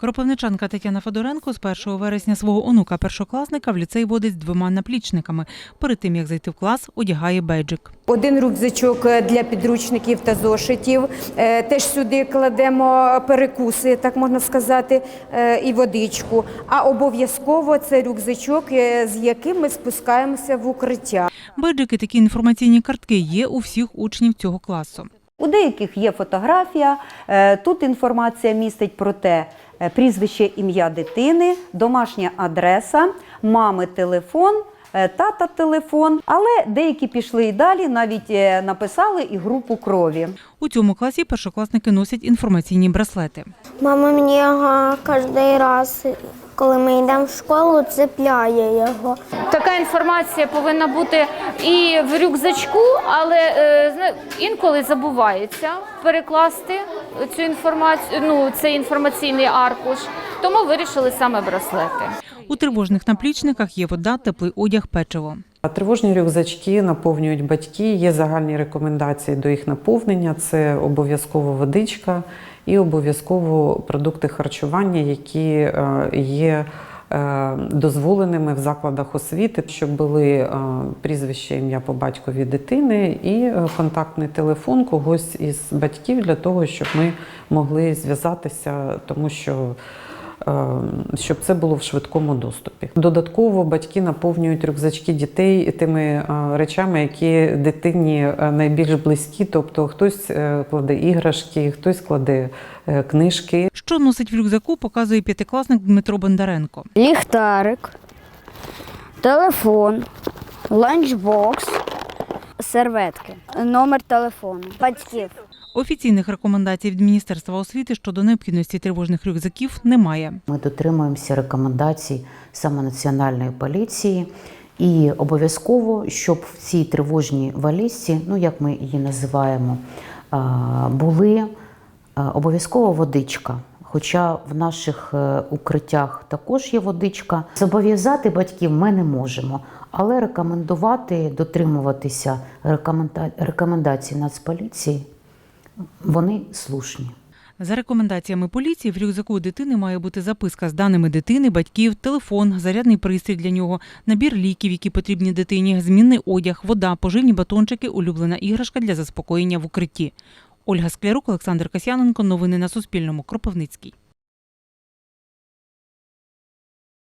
Кропивничанка Тетяна Федоренко з 1 вересня свого онука першокласника в ліцей водить з двома наплічниками. Перед тим як зайти в клас, одягає бейджик. Один рюкзачок е, для підручників та зошитів. Е, Теж сюди кладемо перекуси, так можна сказати, е, і водичку. А обов'язково це рюкзачок, з яким ми спускаємося в укриття. Бейджики такі інформаційні картки є у всіх учнів цього класу. У деяких є фотографія. е, Тут інформація містить про те, е, прізвище, ім'я дитини, домашня адреса, мами телефон. Е, Тата телефон, але деякі пішли і далі, навіть е, написали і групу крові. У цьому класі першокласники носять інформаційні браслети. Мама мені його кожен раз, коли ми йдемо в школу, цепляє його. Така інформація повинна бути і в рюкзачку, але е, інколи забувається перекласти цю інформацію, ну цей інформаційний аркуш. Тому вирішили саме браслети. У тривожних наплічниках є вода, теплий одяг, печиво. А Тривожні рюкзачки наповнюють батьки. Є загальні рекомендації до їх наповнення. Це обов'язково водичка і обов'язково продукти харчування, які е, є е, дозволеними в закладах освіти, щоб були е, прізвище, ім'я по батькові дитини і е, контактний телефон когось із батьків для того, щоб ми могли зв'язатися, тому що е, щоб це було в швидкому доступі. Додатково батьки наповнюють рюкзачки дітей тими е, речами, які дитині е, найбільш близькі. Тобто хтось е, кладе іграшки, хтось кладе е, книжки. Що носить в рюкзаку, показує п'ятикласник Дмитро Бондаренко. Ліхтарик, телефон, ланчбокс, серветки, номер телефону, батьків. Офіційних рекомендацій від Міністерства освіти щодо необхідності тривожних рюкзаків немає. Ми дотримуємося рекомендацій саме національної поліції. І обов'язково, щоб в цій тривожній валізці, ну як ми її називаємо, були обов'язково водичка. Хоча в наших е, укриттях також є водичка. Зобов'язати батьків ми не можемо, але рекомендувати дотримуватися рекоменда- рекомендацій Нацполіції вони слушні. За рекомендаціями поліції, в рюкзаку дитини має бути записка з даними дитини, батьків, телефон, зарядний пристрій для нього, набір ліків, які потрібні дитині, змінний одяг, вода, поживні батончики, улюблена іграшка для заспокоєння в укритті. Ольга Склярук, Олександр Касяненко. Новини на Суспільному. Кропивницький.